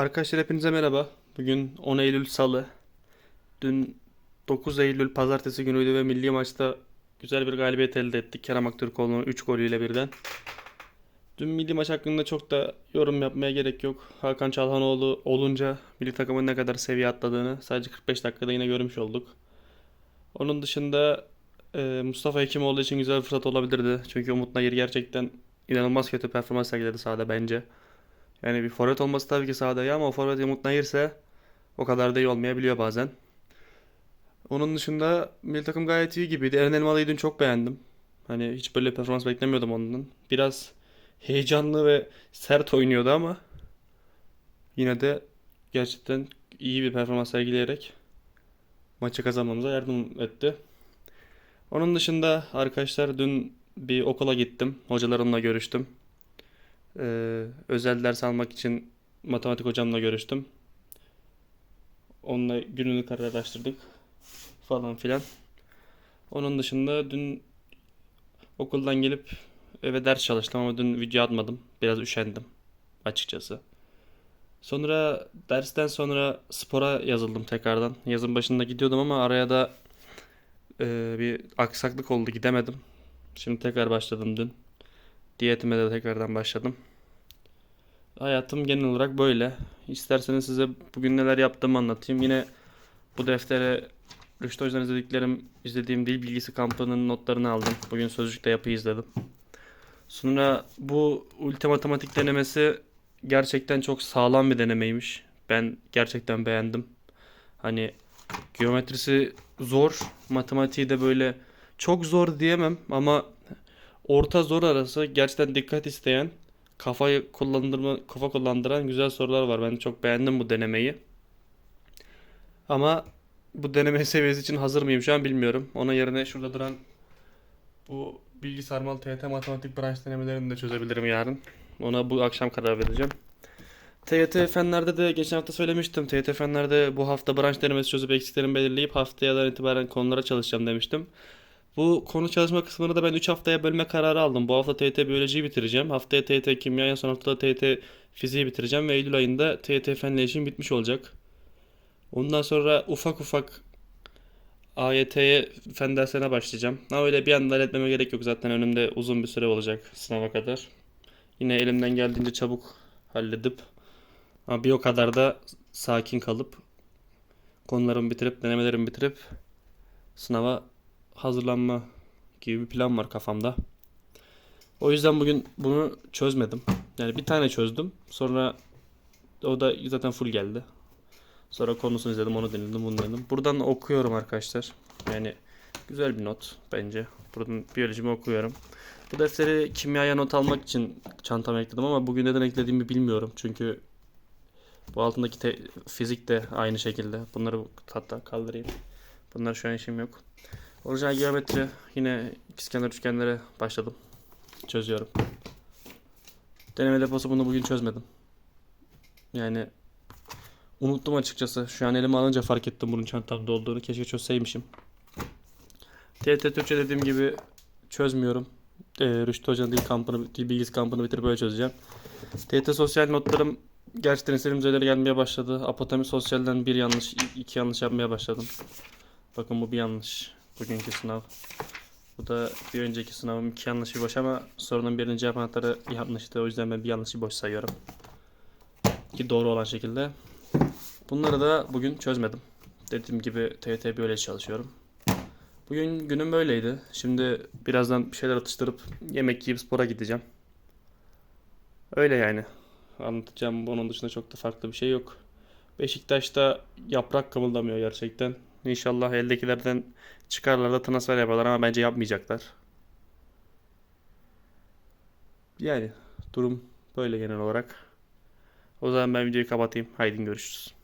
Arkadaşlar hepinize merhaba. Bugün 10 Eylül Salı. Dün 9 Eylül Pazartesi günüydü ve milli maçta güzel bir galibiyet elde ettik. Kerem Aktürkoğlu'nun 3 golüyle birden. Dün milli maç hakkında çok da yorum yapmaya gerek yok. Hakan Çalhanoğlu olunca milli takımın ne kadar seviye atladığını sadece 45 dakikada yine görmüş olduk. Onun dışında e, Mustafa Hekimoğlu için güzel bir fırsat olabilirdi. Çünkü Umut Nayır gerçekten inanılmaz kötü performans sergiledi sahada bence. Yani bir forvet olması tabii ki sahada iyi ama o forvet Umut Nayır'se o kadar da iyi olmayabiliyor bazen. Onun dışında milli takım gayet iyi gibiydi. Eren Elmalı'yı dün çok beğendim. Hani hiç böyle performans beklemiyordum ondan. Biraz heyecanlı ve sert oynuyordu ama yine de gerçekten iyi bir performans sergileyerek maçı kazanmamıza yardım etti. Onun dışında arkadaşlar dün bir okula gittim. Hocalarımla görüştüm. Ee, özel ders almak için matematik hocamla görüştüm. Onunla gününü kararlaştırdık falan filan. Onun dışında dün okuldan gelip eve ders çalıştım ama dün video atmadım. Biraz üşendim açıkçası. Sonra dersten sonra spora yazıldım tekrardan. Yazın başında gidiyordum ama araya da e, bir aksaklık oldu gidemedim. Şimdi tekrar başladım dün. Diyetime de tekrardan başladım. Hayatım genel olarak böyle. İsterseniz size bugün neler yaptığımı anlatayım. Yine bu deftere Rüştü Hoca'dan izlediklerim, izlediğim dil bilgisi kampının notlarını aldım. Bugün sözlükte yapı izledim. Sonra bu ulti matematik denemesi gerçekten çok sağlam bir denemeymiş. Ben gerçekten beğendim. Hani geometrisi zor, matematiği de böyle çok zor diyemem ama orta zor arası gerçekten dikkat isteyen, kafayı kullandırma, kafa kullandıran güzel sorular var. Ben çok beğendim bu denemeyi. Ama bu deneme seviyesi için hazır mıyım şu an bilmiyorum. Onun yerine şurada duran bu bilgi sarmal TYT matematik branş denemelerini de çözebilirim yarın. Ona bu akşam karar vereceğim. TYT fenlerde de geçen hafta söylemiştim. TYT fenlerde bu hafta branş denemesi çözüp eksiklerimi belirleyip haftayadan itibaren konulara çalışacağım demiştim. Bu konu çalışma kısmını da ben 3 haftaya bölme kararı aldım. Bu hafta TYT biyolojiyi bitireceğim. Haftaya TYT kimya, en son haftada TYT fiziği bitireceğim ve Eylül ayında TYT fenle işim bitmiş olacak. Ondan sonra ufak ufak AYT'ye fen derslerine başlayacağım. Ama öyle bir anda halletmeme gerek yok. Zaten önümde uzun bir süre olacak sınava kadar. Yine elimden geldiğince çabuk halledip ama bir o kadar da sakin kalıp konularımı bitirip denemelerimi bitirip sınava hazırlanma gibi bir plan var kafamda. O yüzden bugün bunu çözmedim. Yani bir tane çözdüm. Sonra o da zaten full geldi. Sonra konusunu izledim, onu dinledim, bunu dinledim. Buradan okuyorum arkadaşlar. Yani güzel bir not bence. Buradan biyolojimi okuyorum. Bu defteri kimyaya not almak için çantama ekledim ama bugün neden eklediğimi bilmiyorum. Çünkü bu altındaki te- fizik de aynı şekilde. Bunları hatta kaldırayım. Bunlar şu an işim yok. Orijinal geometri yine ikizkenar üçgenlere başladım. Çözüyorum. Deneme deposu bunu bugün çözmedim. Yani unuttum açıkçası. Şu an elime alınca fark ettim bunun çantamda olduğunu. Keşke çözseymişim. TYT Türkçe dediğim gibi çözmüyorum. Ee, Rüştü Hoca'nın dil kampını, dil bilgisi kampını bitirip böyle çözeceğim. TYT sosyal notlarım gerçekten istediğim düzeylere gelmeye başladı. Apotemi sosyalden bir yanlış, iki yanlış yapmaya başladım. Bakın bu bir yanlış. Bugünkü sınav. Bu da bir önceki sınavım iki yanlış bir boş ama sorunun birinci cevap anahtarı yanlıştı. O yüzden ben bir yanlışı boş sayıyorum. Ki doğru olan şekilde. Bunları da bugün çözmedim. Dediğim gibi TYT böyle çalışıyorum. Bugün günüm böyleydi. Şimdi birazdan bir şeyler atıştırıp yemek yiyip spora gideceğim. Öyle yani. Anlatacağım onun dışında çok da farklı bir şey yok. Beşiktaş'ta yaprak kımıldamıyor gerçekten. İnşallah eldekilerden çıkarlar da transfer yaparlar ama bence yapmayacaklar. Yani durum böyle genel olarak. O zaman ben videoyu kapatayım. Haydi görüşürüz.